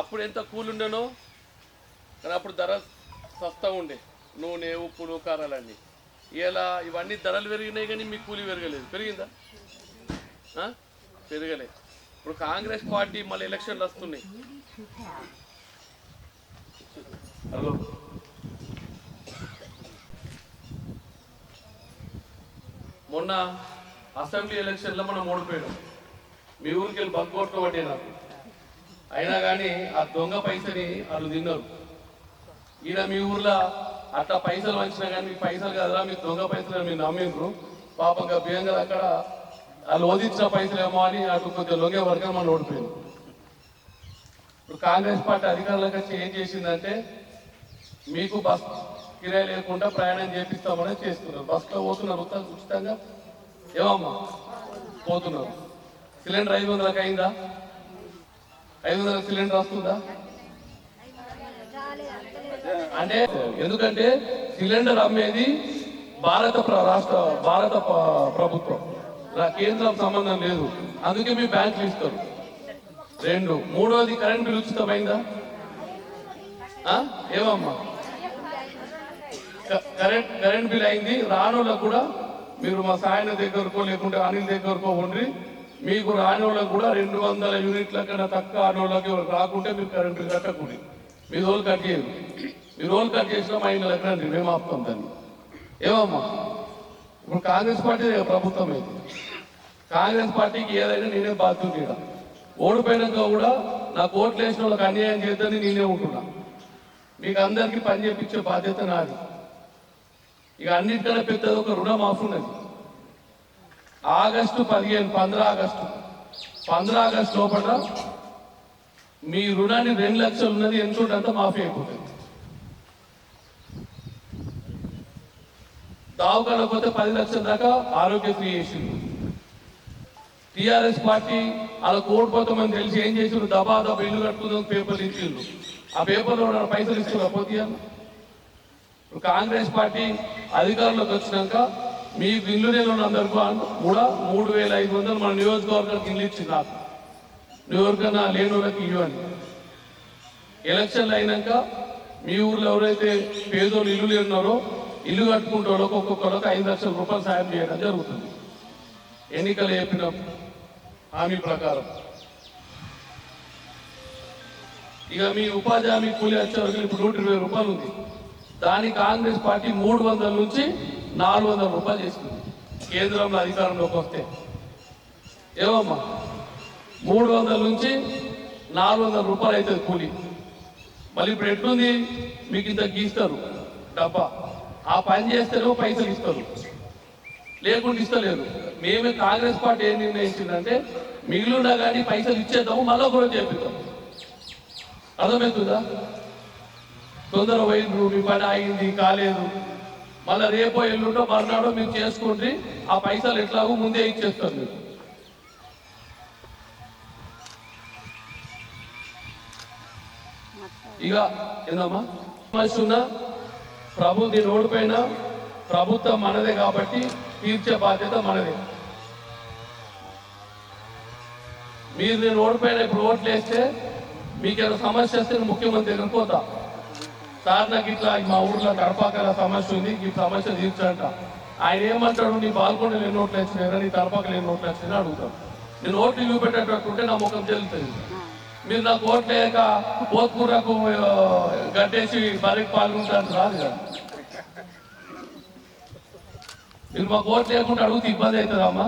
అప్పుడు ఎంత కూల్ ఉండేనో కానీ అప్పుడు ధర సస్తా ఉండే. నూనె ఉప్పులు కారాలన్నీ. ఇలా ఇవన్నీ ధరలు పెరిగినాయి కానీ మీ కూలి పెరగలేదు. పెరిగిందా? పెరగలే. ఇప్పుడు కాంగ్రెస్ పార్టీ మళ్ళీ ఎలక్షన్లు వస్తున్నాయి. హలో. మొన్న అసెంబ్లీ ఎలక్షన్లో మనం ఓడిపోయాం మీ ఊరికి వెళ్ళి బంక్ కొట్టబట్టే నాకు. అయినా కానీ ఆ దొంగ పైసని వాళ్ళు తిన్నారు. ఈడ మీ ఊర్లో అట్లా పైసలు వంచినా కానీ మీ పైసలు కదరా మీ దొంగ పైసలు మీరు నమ్మిండ్రు. పాపంగా బియ్యంగా అక్కడ వాళ్ళు వదిలించిన పైసలేమో అని అటు కొంచెం లొంగే వర్గం మనం ఓడిపోయింది. ఇప్పుడు కాంగ్రెస్ పార్టీ అధికారులకు వచ్చి ఏం చేసిందంటే మీకు బస్ కిరాయి లేకుండా ప్రయాణం చేపిస్తామని చేస్తున్నారు బస్సులో పోతున్నారు ఉచిత- ఉచితంగా? ఏమమ్మా? పోతున్నారు. సిలిండర్ ఐదు వందలకు అయిందా? ఐదు వందల సిలిండర్ వస్తుందా? అంటే ఎందుకంటే సిలిండర్ అమ్మేది భారత ప్ర- రాష్ట్ర భారత ప్రభుత్వం. కేంద్రం సంబంధం లేదు. అందుకే మీ బ్యాంకులు ఇస్తారు. రెండు. మూడోది కరెంట్ బిల్ ఉచితమైందా? ఏమమ్మా? క- కరెంట్ కరెంట్ బిల్ అయింది. రానోళ్ళకు కూడా మీరు మా సాయన దగ్గరకో లేకుంటే అనిల్ దగ్గరకో ఉండి మీకు రాని వాళ్ళకు కూడా రెండు వందల యూనిట్ల కన్నా తక్కువ ఆనోళ్ళకి వాళ్ళకి రాకుంటే మీరు కరెంట్ కట్టకూడదు. మీ రోజు కట్ చేయరు. మీ రోజు కట్ చేసినా మా ఇంట్లో రండి మేము ఆపుతాం దాన్ని. ఏమమ్మా? ఇప్పుడు కాంగ్రెస్ పార్టీ ప్రభుత్వం ఇది కాంగ్రెస్ పార్టీకి ఏదైనా నేనే బాధ్యత ఈడ. ఓడిపోయినాక కూడా నాకు ఓట్లు వేసిన వాళ్ళకి అన్యాయం చేద్దని నేనే ఉంటున్నా. మీకు అందరికీ పని చేపించే బాధ్యత నాది. ఇక అన్నిటికన్నా పెద్దది ఒక రుణమాఫీ ఉన్నది. ఆగస్టు పదిహేను పంద్రా ఆగస్టు. పంద్ర ఆగస్టు లోపల మీ రుణాన్ని రెండు లక్షలు ఉన్నది ఎంత అంత మాఫీ అయిపోతుంది. దావకాలకు పోతే పది లక్షల దాకా ఆరోగ్యశ్రీ చేసింది టిఆర్ఎస్ పార్టీ అలా కోడిపోతామని తెలిసి ఏం చేసిండ్రు? దబా దబా ఇల్లు కట్టుకుందాం పేపర్లు ఇచ్చిండ్రు. ఆ పేపర్లో పైసలు ఇస్తున్నారు పోతే ఇప్పుడు కాంగ్రెస్ పార్టీ అధికారంలోకి వచ్చినాక మీ ఇల్లు నేను అందరికీ కూడా మూడు వేల ఐదు వందలు మన నియోజకవర్గానికి ఇల్లు ఇచ్చింది నాకు నియోజకవర్గం లేని వాళ్ళకి ఇవ్వండి. ఎలక్షన్లు అయినాక మీ ఊర్లో ఎవరైతే పేదోళ్ళు ఇల్లు ఉన్నారో ఇల్లు కట్టుకుంటారో ఒక్కొక్కరికి ఐదు లక్షల రూపాయలు సాయం చేయడం జరుగుతుంది. ఎన్నికలు చెప్పిన హామీ ప్రకారం. ఇక మీ ఉపాధి హామీ కూలి వచ్చే వరకు ఇప్పుడు నూట ఇరవై రూపాయలు ఉంది. దాని కాంగ్రెస్ పార్టీ మూడు వందల నుంచి నాలుగు వందల రూపాయలు చేసింది కేంద్రంలో అధికారంలోకి వస్తే. ఏమమ్మా మూడు వందల నుంచి నాలుగు వందల రూపాయలు అవుతుంది కూలి. మళ్ళీ ఇప్పుడు ఎట్లుంది? మీకు ఇంత గీస్తారు. డబ్బా. ఆ పని చేస్తేనే పైసలు ఇస్తారు. లేకుండా ఇస్తలేదు మేమే కాంగ్రెస్ పార్టీ ఏం నిర్ణయించిందంటే మిగిలినా కానీ పైసలు ఇచ్చేద్దాము మళ్ళీ కూడా చేపిద్దాం. అర్థమవుతుందా? తొందర పోయిండ్రు మీ పని ఆగింది కాలేదు. మళ్ళీ రేపో ఎల్లుండో మర్నాడో మీరు చేసుకోండి. ఆ పైసలు ఎట్లాగో ముందే ఇచ్చేస్తారు మీరు ఇక ఏందమ్మా? సమస్య ఉన్నా ప్రభు దీని ఓడిపోయినా ప్రభుత్వం మనదే కాబట్టి తీర్చే బాధ్యత మనదే. మీరు నేను ఓడిపోయినా ఇప్పుడు ఓట్లు వేస్తే మీకు ఏదో సమస్య వస్తే ముఖ్యమంత్రి దగ్గరికి పోతా. సార్న గిట్లా మా ఊర్లో కడపాకల సమస్య ఉంది ఈ సమస్య తీర్చంట. ఆయన ఏమంటాడు నీ బాల్కొండ నేను ఓట్లు వచ్చినాయరా నీ తడపాక ఎన్ని ఓట్లు వచ్చినాయని అడుగుతాడు. నేను ఓట్లు చూపెట్టేటట్టుంటే నా ముఖం తెలుస్తుంది మీరు నాకు ఓట్లు వేయక పోత్కూరకు గడ్డేసి బరికి పాల్గొంటాను రాదు కదా. మీరు మాకు ఓట్లు లేకుండా అడుగుతే ఇబ్బంది అవుతుందమ్మా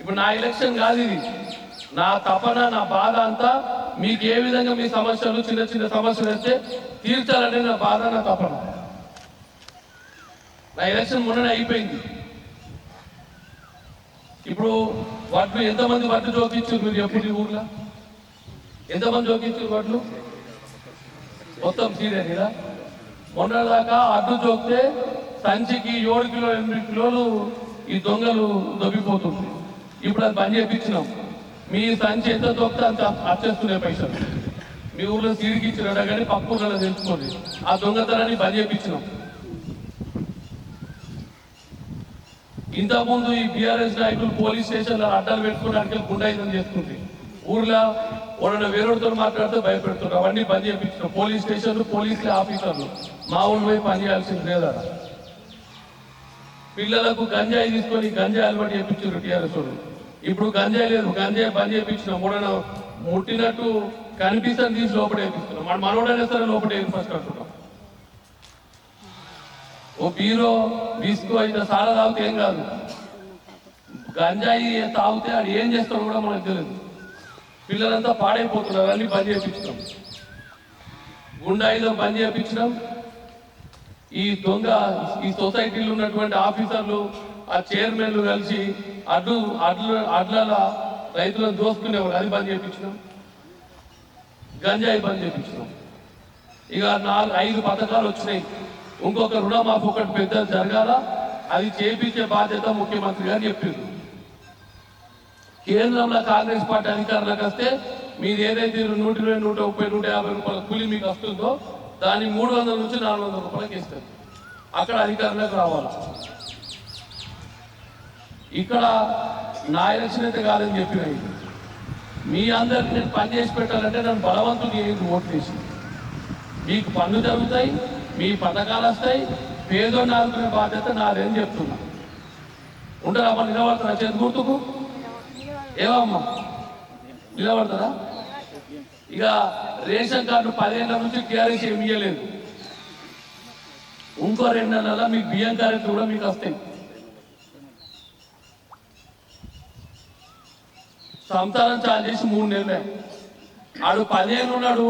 ఇప్పుడు నా ఎలక్షన్ కాదు ఇది. నా తపన నా బాధ అంతా మీకు ఏ విధంగా మీ సమస్యలు చిన్న చిన్న సమస్యలు వస్తే తీర్చాలనే నా బాధ నా తపన. నా ఎలక్షన్ మొన్ననే అయిపోయింది. ఇప్పుడు వడ్లు ఎంతమంది వడ్లు జోకించారు మీరు ఎప్పుడు ఊర్లో? ఎంతమంది జోకించారు వడ్లు మొత్తం సీరియస్ ఇలా మొన్నదాకా అడ్డు చూస్తే సంచికి ఏడు కిలో ఎనిమిది కిలోలు ఈ దొంగలు దొబ్బిపోతుంది ఇప్పుడు అది బంద్ చేయించినాం మీ సంచి ఎంత దొక్కితే అంత అచ్చేస్తున్నాయి పైసలు. మీ ఊర్లో సీడికి ఇచ్చినాడా కానీ పప్పు ఊర్లో తెలుసుకోండి. ఆ దొంగతనాన్ని బలి చేయించినాం ఇంతకుముందు ఈ బీఆర్ఎస్ నాయకులు పోలీస్ స్టేషన్లో అడ్డాలు పెట్టుకోవడానికి గుండాయితం చేస్తుంది ఊర్లో వాళ్ళ వేరేతో మాట్లాడితే భయపెడుతున్నారు అవన్నీ బంద్ చేయించారు పోలీస్ స్టేషన్లు పోలీసులు ఆఫీసర్లు. మా ఊళ్ళు పోయి పని చేయాల్సింది లేదా? పిల్లలకు గంజాయి తీసుకొని గంజాయి అలవాటు చేయించారు టీఆర్ఎస్ వాళ్ళు. ఇప్పుడు గంజాయి లేదు. గంజాయి బంద్ చేయించిన. మూడన ముట్టినట్టు కనిపిస్తాను తీసి లోపల వేపిస్తున్నాం. మన మనోడైనా సరే లోపల ఫస్ట్ అంటున్నాం ఓ బీరో బీస్కో అయితే సారా తాగితే ఏం కాదు. గంజాయి తాగితే అది ఏం చేస్తాడో కూడా మనకు తెలియదు. పిల్లలంతా పాడైపోతున్నారు. అన్ని బంద్ చేయించినాం. గుండాయిలో బంద్ చేయించినాం. ఈ దొంగ ఈ సొసైటీలో ఉన్నటువంటి ఆఫీసర్లు ఆ చైర్మన్లు కలిసి అడ్డు అడ్ల అడ్ల రైతులను దోసుకునేవారు. అది బంద్ చేయించినాం. గంజాయి బంద్ చేయించినాం. ఇక నాలుగు ఐదు పథకాలు వచ్చినాయి. ఇంకొక రుణమాఫీ ఒకటి పెద్ద జరగాల. అది చేపించే బాధ్యత ముఖ్యమంత్రి గారు చెప్పింది కేంద్రంలో కాంగ్రెస్ పార్టీ అధికారులకు వస్తే మీరు ఏదైతే నూట ఇరవై నూట ముప్పై నూట యాభై రూపాయల కూలి మీకు వస్తుందో దాన్ని మూడు వందల నుంచి నాలుగు వందల రూపాయలకి ఇస్తారు. అక్కడ అధికారులకు రావాలి. ఇక్కడ నా ఎలక్షన్ అయితే కాదని చెప్పినాయి. మీ అందరికి నేను పని చేసి పెట్టాలంటే నన్ను బలవంతుడు చేయదు ఓట్లు మీకు పనులు జరుగుతాయి మీ పథకాలు వస్తాయి పేదోడిని బాధ్యత నాదేని చెప్తున్నా. ఉంటారా అమ్మ నిలబడతారా? చేతి గుర్తుకు? ఏమమ్మా నిలబడతారా? ఇక రేషన్ కార్డు పదేళ్ళ నుంచి టీఆర్ఎస్ ఏమి ఇంకో రెండు నెలల మీకు బియ్యం కార్డు కూడా మీకు వస్తాయి. సంతానం చాలు చేసి మూడు నెలలే. ఆడు పదిహేను ఉన్నాడు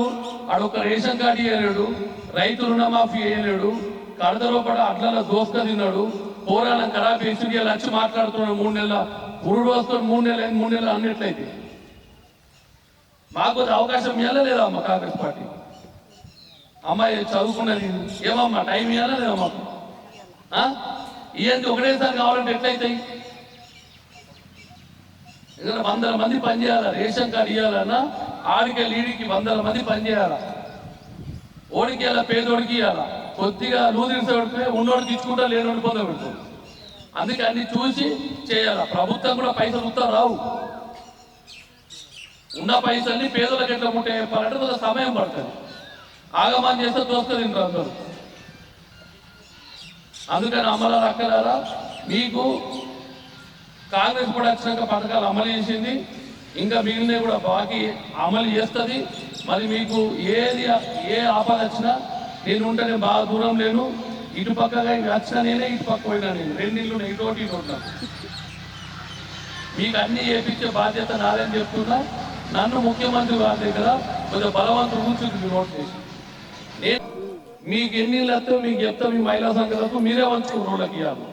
ఆడు ఒక రేషన్ కార్డు ఇవ్వలేడు రైతు రుణమాఫీ వేయలేడు కడత కూడా అట్ల దోస్త తిన్నాడు పోరాళ్ళం ఖరాబ్ చేసి లక్ష మాట్లాడుతున్నాడు మూడు నెలల పురుడు వస్తాడు మూడు నెలలు మూడు నెలలు అన్నట్లయితే. మాకు అవకాశం ఇవ్వలేదా అమ్మ కాంగ్రెస్ పార్టీ? అమ్మాయి చదువుకున్నది ఏమమ్మా టైం ఇవ్వాలా లేదా మాకు? ఇవన్నీ ఒకటేసారి కావాలంటే ఎట్లయితాయి? ఏదైనా వందల మంది పని చేయాలా రేషన్ కార్డు ఇవ్వాలన్నా ఆడికి లీడికి వందల మంది పని చేయాలా ఓడికి ఇలా పేదోడికి ఇవ్వాలా కొద్దిగా లూదిరిసేవాడికి ఉన్నోడికి ఇచ్చుకుంటా లేనోడి పొందబెడుతుంది అందుకే అన్ని చూసి చేయాలా? ప్రభుత్వం కూడా పైసలు ఉత్తా రావు. ఉన్న పైసల్ని పేదలకు ఎట్లా ముట్టే చెప్పాలంటే కొంత సమయం పడుతుంది. ఆగమాన్ చేస్తే దోసుక తింటారు అందరూ. అందుకని అమ్మలారా అక్కలారా మీకు కాంగ్రెస్ కూడా వచ్చినాక పథకాలు అమలు చేసింది. ఇంకా మిగిలినవి కూడా బాకీ అమలు చేస్తుంది. మరి మీకు ఏది ఏ ఆపద వచ్చినా నేను ఉంటే నేను బాగా దూరం లేను. ఇటు పక్కగా ఇటు వచ్చినా నేనే ఇటు పక్క పోయినా నేను. రెండిళ్ళు ఇటు ఒకటి ఇటు ఉంటాను మీకు అన్ని చేపించే బాధ్యత నాదని చెప్తున్నా. నన్ను ముఖ్యమంత్రి గారి దగ్గర కొంచెం బలవంతుడు కూర్చుంది నోట్ చేసి. నేను మీకు ఎన్ని వస్తే మీకు చెప్తా మీ మహిళా సంఘాలకు మీరే వంచుకున్న రోడ్లకి ఇవ్వాలి.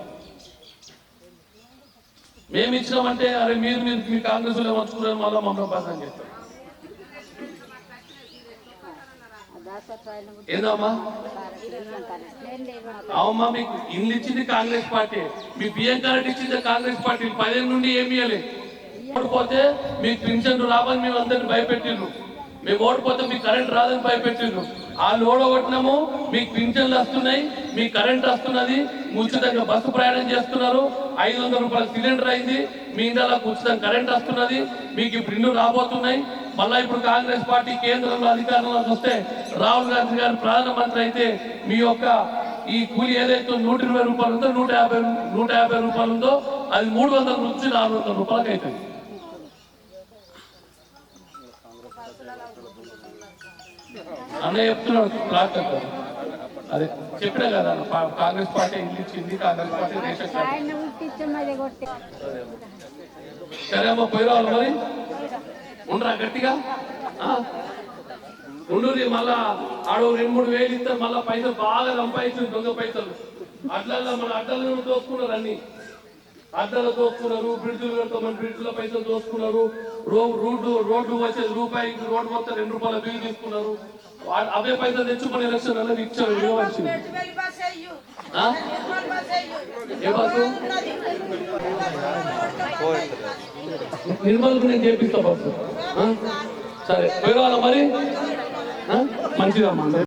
మేము ఇచ్చినామంటే అరే మీరు మీరు మీ కాంగ్రెస్లో వచ్చుకున్నారు మళ్ళీ మమ్మల్ని పాసం చేస్తారు ఏదమ్మా? అవమ్మా మీకు ఇల్లు ఇచ్చింది కాంగ్రెస్ పార్టీ. మీ బియ్యం కార్డు ఇచ్చింది కాంగ్రెస్ పార్టీ. పదిహేను నుండి ఏమి ఇవ్వలేదు ఓడిపోతే మీకు పింఛన్ రావని మేము అందరిని భయపెట్టిండ్రు మేము ఓడిపోతే మీకు కరెంట్ రాదని భయపెట్టిండ్రు వాళ్ళు ఓడగొట్టినాము మీకు పింఛన్లు వస్తున్నాయి మీ కరెంట్ వస్తున్నది ఉచితంగా బస్సు ప్రయాణం చేస్తున్నారు ఐదు వందల రూపాయల సిలిండర్ అయింది మీ ఇంట్లో ఉచితంగా కరెంట్ వస్తున్నది మీకు ఇప్పుడు ఇల్లు రాబోతున్నాయి. మళ్ళా ఇప్పుడు కాంగ్రెస్ పార్టీ కేంద్రంలో అధికారంలోకి వస్తే రాహుల్ గాంధీ గారు ప్రధానమంత్రి అయితే మీ యొక్క ఈ కూలి ఏదైతే నూట ఇరవై రూపాయలు ఉందో నూట యాభై నూట యాభై రూపాయలు ఉందో అది మూడు వందల నుంచి నాలుగు వందల రూపాయలకి అవుతుంది. అన్నయ్య చెప్తున్నాడు అదే చెప్పినా కదా కాంగ్రెస్ పార్టీ ఇల్లు ఇచ్చింది కాంగ్రెస్ పార్టీ రేషన్ సరే అమ్మ పోయి రావాలి మరి. ఉండరా గట్టిగా? ఉండు మళ్ళా ఆడు రెండు మూడు వేలు ఇస్తే మళ్ళా పైసలు బాగా సంపాదించింది దొంగ పైసలు. అట్లల్లో మన అడ్డలను దోసుకున్నారు అన్ని. అడ్డలు దోసుకున్నారు బ్రిడ్జ్లు కడతామని బ్రిడ్జ్ల పైసలు దోసుకున్నారు. రో రోడ్డు రోడ్డు వచ్చేది రూపాయికి రోడ్డు మొత్తం రెండు రూపాయల బిల్లు తీసుకున్నారు. అవే పైసలు తెచ్చుకుని ఎలక్షన్ అనేది ఇచ్చారు ఏ నిర్మల్కు నేను చేపిస్తా బాబు సరే. పోయిన మరి? మంచిదమ్మా.